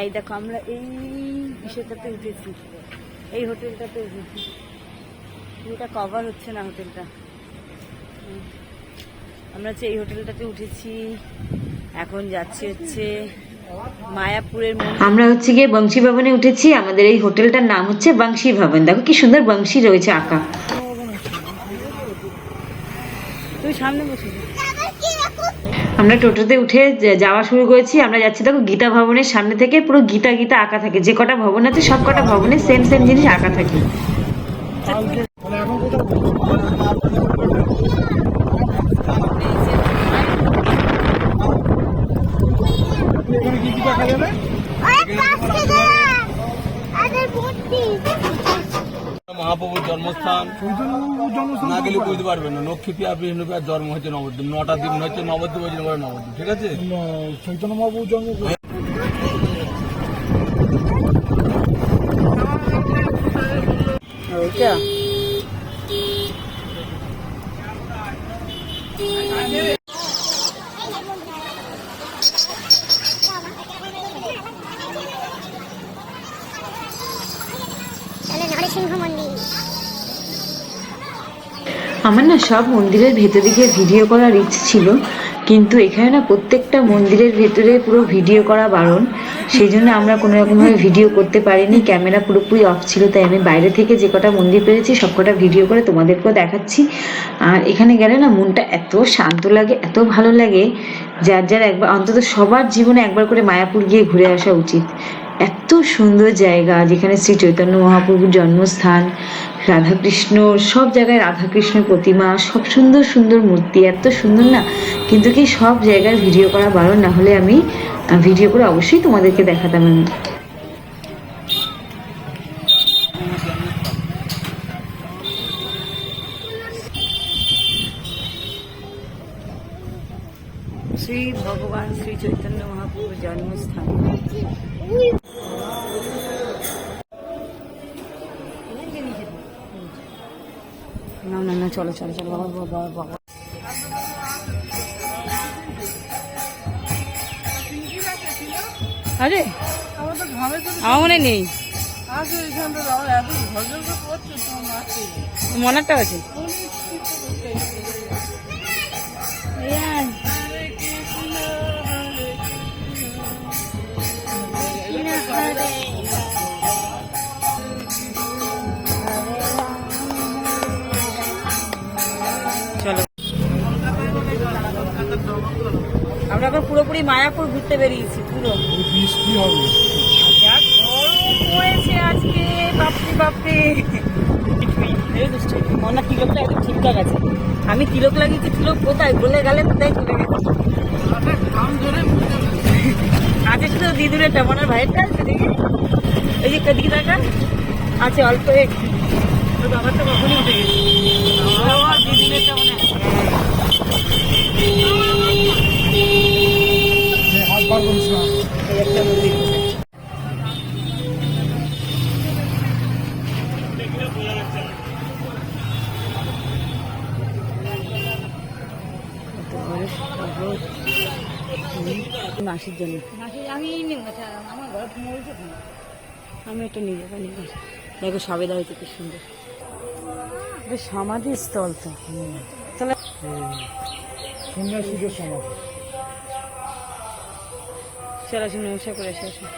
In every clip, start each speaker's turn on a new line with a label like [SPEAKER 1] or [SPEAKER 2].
[SPEAKER 1] এই দেখো আমরা এই বিষয়টাতে উঠেছি। এই হোটেলটাতে উঠেছি। পুরোটা কভার হচ্ছে না হোটেলটা। আমরা হচ্ছে এই হোটেলটাতে উঠেছি। এখন যাচ্ছি হচ্ছে মায়াপুরের
[SPEAKER 2] আমরা হচ্ছে গিয়ে বংশী ভবনে উঠেছি। আমাদের এই হোটেলটার নাম হচ্ছে বংশী ভবন। দেখো কি সুন্দর বংশী রয়েছে আঁকা।
[SPEAKER 1] তুই সামনে বসে।
[SPEAKER 2] আমরা টোটোতে উঠে যাওয়া শুরু করেছি, আমরা যাচ্ছি দেখো গীতা ভবনের সামনে থেকে, পুরো গীতা গীতা আঁকা থাকে। যে কটা ভবন আছে, সব কটা ভবনে সেম সেম জিনিস আঁকা থাকে
[SPEAKER 3] মহাপ্রভুর জন্মস্থান না গেলে বুঝতে পারবেন না। নক্ষিপিয়া বিষ্ণুপিয়ার জন্ম হচ্ছে নবদ্বীপ। নটা দিন হচ্ছে নবদ্বীপ বলে নবদ্বীপ ঠিক আছে?
[SPEAKER 4] চৈতন্য মহাপ্রভুর জন্ম
[SPEAKER 5] তাহলে মন্দির।
[SPEAKER 2] আমার না সব মন্দিরের ভেতরে গিয়ে ভিডিও করার ইচ্ছে ছিল, কিন্তু এখানে না প্রত্যেকটা মন্দিরের ভেতরে পুরো ভিডিও করা বারণ। সেই জন্য আমরা কোনো রকমভাবে ভিডিও করতে পারিনি ক্যামেরা পুরোপুরি অফ ছিল, তাই আমি বাইরে থেকে যে কটা মন্দির পেরেছি, সব কটা ভিডিও করে তোমাদেরকেও দেখাচ্ছি। আর এখানে গেলে না মনটা এত শান্ত লাগে, এত ভালো লাগে, যার যার একবার, অন্তত সবার জীবনে একবার করে মায়াপুর গিয়ে ঘুরে আসা উচিত। এত সুন্দর জায়গা যেখানে শ্রী চৈতন্য মহাপ্রভুর জন্মস্থান, রাধাকৃষ্ণ, সব জায়গায় রাধাকৃষ্ণের প্রতিমা, সব সুন্দর সুন্দর মূর্তি, এত সুন্দর না? কিন্তু কি সব জায়গার ভিডিও করা বারণ? না হলে আমি ভিডিও করে অবশ্যই তোমাদেরকে দেখাতাম আমি।
[SPEAKER 1] শ্রী ভগবান শ্রী চৈতন্য মহাপ্রভুর জন্মস্থান। চলো চলো চলো বাবা বাবা আরে আমার মনে নেই। আছে। এই পুরোপুরি মায়াপুর ঘুরতে বেরিয়েছি পুরো।
[SPEAKER 4] বৃষ্টি হবে
[SPEAKER 1] পড়েছে আজকে বাপরে বাপরে। মনে ঠিকঠাক আছে আমি তিলক লাগিয়েছি তিলক কোথায়? বলে গেলে কোথায় চলে গেছে? আছে শুধু দিদুরেরটা মনের ভাইয়েরটা আছে দেখি। এই যে দিকে দেখা আছে অল্প একটু ওর বাবার তো কখনই উঠে গেছে। ও, দিদুরেরটা মনে হয়
[SPEAKER 4] করিস না
[SPEAKER 1] এই আমি আমার একটা নিয়ে যাব নিয়ে দেখো সবেদা হয়েছে কি সুন্দর বেশ সমাধি স্থল তো তাহলে
[SPEAKER 4] সন্ন্যাসীদের সমাজ
[SPEAKER 1] চলো আসুন নমস্কার করে এসে আসুন।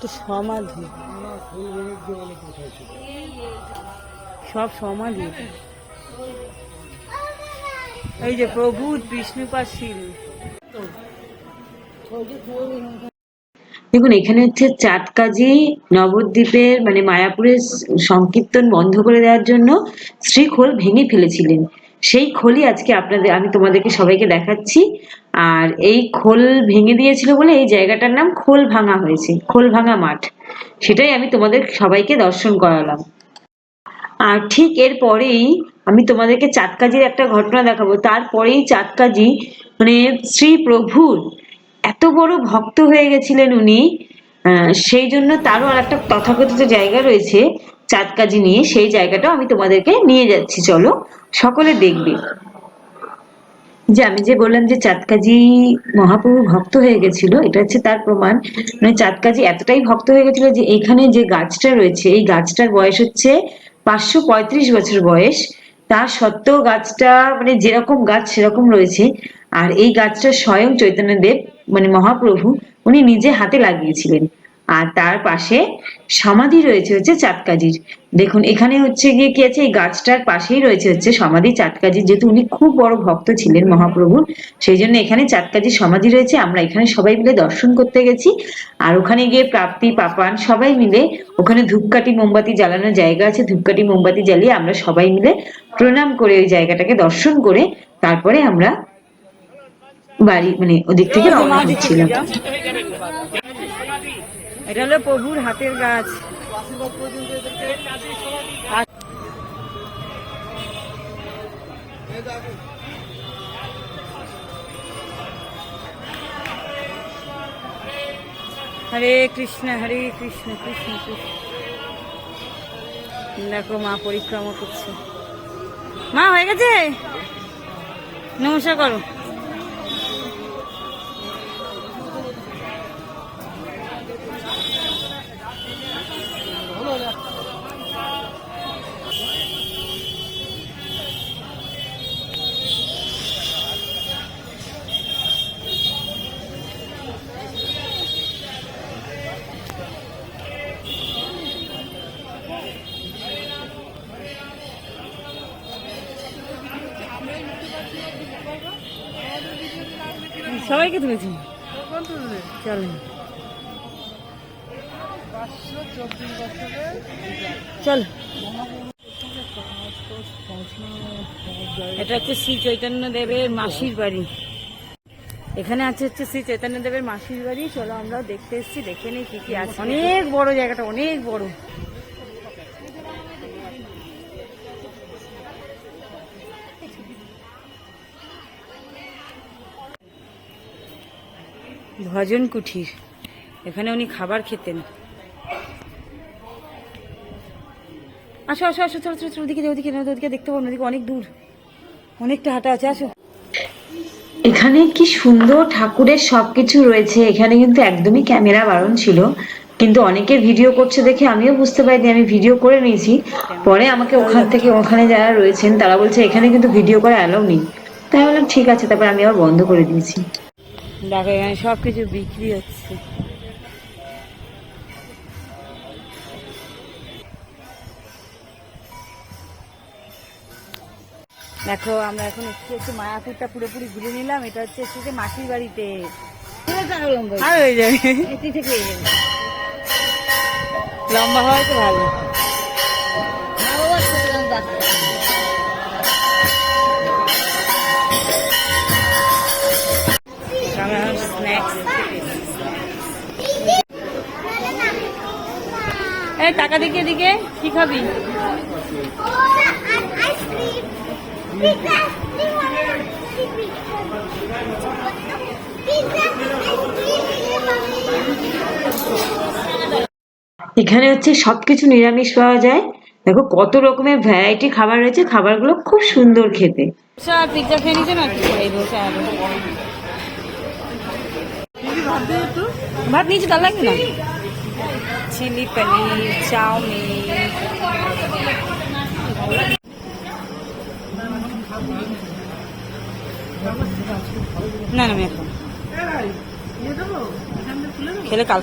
[SPEAKER 1] তো সমাধি। সব সমাধি এই যে প্রভু বিষ্ণুপাশীল
[SPEAKER 2] দেখুন, এখানে হচ্ছে চাটকাজি নবদ্বীপের মানে মায়াপুরের সংকীর্তন বন্ধ করে দেওয়ার জন্য শ্রীখোল ভেঙে ফেলেছিলেন। সেই খোলই আজকে আপনাদের, আমি তোমাদেরকে সবাইকে দেখাচ্ছি। আর এই খোল ভেঙে দিয়েছিল বলে এই জায়গাটার নাম খোল ভাঙা হয়েছে, খোল ভাঙা মাঠ। সেটাই আমি তোমাদের সবাইকে দর্শন করালাম। আর ঠিক এর পরেই আমি তোমাদেরকে চাঁদকাজির একটা ঘটনা দেখাবো। তারপরেই চাঁদকাজি মানে শ্রী প্রভুর এত বড় ভক্ত হয়ে গেছিলেন উনি আহ, সেই জন্য তারও আর একটা তথাকথিত জায়গা রয়েছে চাঁদকাজি নিয়ে। সেই জায়গাটাও আমি তোমাদেরকে নিয়ে যাচ্ছি চলো সকলে দেখবে। যে আমি যে বললাম যে চাঁদকাজি মহাপ্রভু ভক্ত হয়ে গেছিল এটা হচ্ছে তার প্রমাণ। মানে চাঁদকাজি এতটাই ভক্ত হয়ে গেছিল যে এখানে যে গাছটা রয়েছে এই গাছটার বয়স হচ্ছে পাঁচশো পঁয়ত্রিশ বছর বয়স। তার সত্ত্বেও গাছটা মানে যেরকম গাছ সেরকম রয়েছে। আর এই গাছটা স্বয়ং চৈতন্যদেব মানে মহাপ্রভু, উনি নিজে হাতে লাগিয়েছিলেন। আর তার পাশে সমাধি রয়েছে হচ্ছে চাঁদকাজির। দেখুন, এখানে হচ্ছে গিয়ে কি আছে? এই গাছটার পাশেই রয়েছে হচ্ছে সমাধি চাঁদকাজির যেহেতু উনি খুব বড় ভক্ত ছিলেন মহাপ্রভুর, সেই জন্য এখানে চাঁদকাজির সমাধি রয়েছে। আমরা এখানে সবাই মিলে দর্শন করতে গেছি। আর ওখানে গিয়ে প্রাপ্তি, পাপান সবাই মিলে ওখানে ধূপকাঠি, মোমবাতি জ্বালানোর জায়গা আছে। ধূপকাঠি, মোমবাতি জ্বালিয়ে আমরা সবাই মিলে প্রণাম করে ওই জায়গাটাকে দর্শন করে তারপরে আমরা বাড়ি মানে ওদিক থেকে রওনা হচ্ছিলাম
[SPEAKER 1] এটা হলো প্রভুর হাতের গাছ। হরে কৃষ্ণ হরে কৃষ্ণ কৃষ্ণ কৃষ্ণ। দেখো মা পরিক্রমা করছে। মা, হয়ে গেছে? নমস্কার করো। সবাইকে তুলেছি। চল। এটা হচ্ছে শ্রী চৈতন্য দেবের মাসির বাড়ি। এখানে আছে হচ্ছে শ্রী চৈতন্য দেবের মাসির বাড়ি। চলো আমরা দেখতে এসেছি, দেখে নিই কি কি আছে। অনেক বড় জায়গাটা, অনেক বড়। ভজন কুঠির এখানে উনি খাবার খেতেন। আসো আসো আসো, চলো চলো চলো, ওদিকে ওদিকে ওদিকে দেখতে পাবো ওদিকে অনেক দূর। অনেকটা হাঁটা আছে, আসো।
[SPEAKER 2] এখানে কি সুন্দর ঠাকুরের সবকিছু রয়েছে। এখানে কিন্তু একদমই ক্যামেরা বারণ ছিল। কিন্তু অনেকে ভিডিও করছে দেখে আমিও বুঝতে পারিনি, আমি ভিডিও করে নিয়েছি। পরে আমাকে ওখান থেকে ওখানে যারা রয়েছেন, তারা বলছে এখানে কিন্তু ভিডিও করা অ্যালাউ নেই। তাই বললাম, ঠিক আছে। তারপর আমি আবার বন্ধ করে দিয়েছি।
[SPEAKER 1] দেখো এখানে সব কিছু বিক্রি হচ্ছে। দেখো, আমরা এখন একটু একটু মায়াপুরটা পুরোপুরি ঘুরে নিলাম, এটা হচ্ছে একটু মাসির বাড়িতে। হয়ে লম্বা হওয়াই তো ভালো। এই টাকা দিকে দিকে কি খাবি?
[SPEAKER 2] এখানে হচ্ছে সবকিছু নিরামিষ পাওয়া যায়। দেখো কত রকমের ভ্যারাইটি খাবার রয়েছে খাবারগুলো খুব সুন্দর খেতে।
[SPEAKER 1] খেয়ে নিচ্ছে না ভাত নিয়েছি তার লাগবে না? Chilli paneer, chow mein. না না এখন। খেলে কাল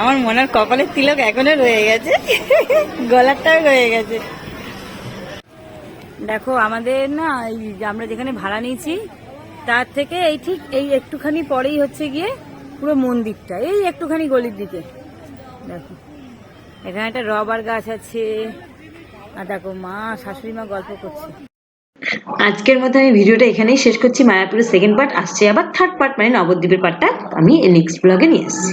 [SPEAKER 1] আমার মনের কপালের তিলক এখনও রয়ে গেছে। গলারটাও রয়ে গেছে। দেখো, আমাদের না এই আমরা যেখানে ভাড়া নিয়েছি, তার থেকে এই ঠিক এই একটুখানি পরেই হচ্ছে গিয়ে পুরো মন্দিরটা। এই একটুখানি গলির দিকে। দেখো, এখানে একটা রবার গাছ আছে। আর দেখো, মা শাশুড়ি মা গল্প করছে।
[SPEAKER 2] আজকের মতো আমি ভিডিওটা এখানেই শেষ করছি। মায়াপুরের সেকেন্ড পার্ট আসছে আবার থার্ড পার্ট মানে নবদ্বীপের পার্টটা আমি নেক্সট ব্লগে নিয়ে আসছি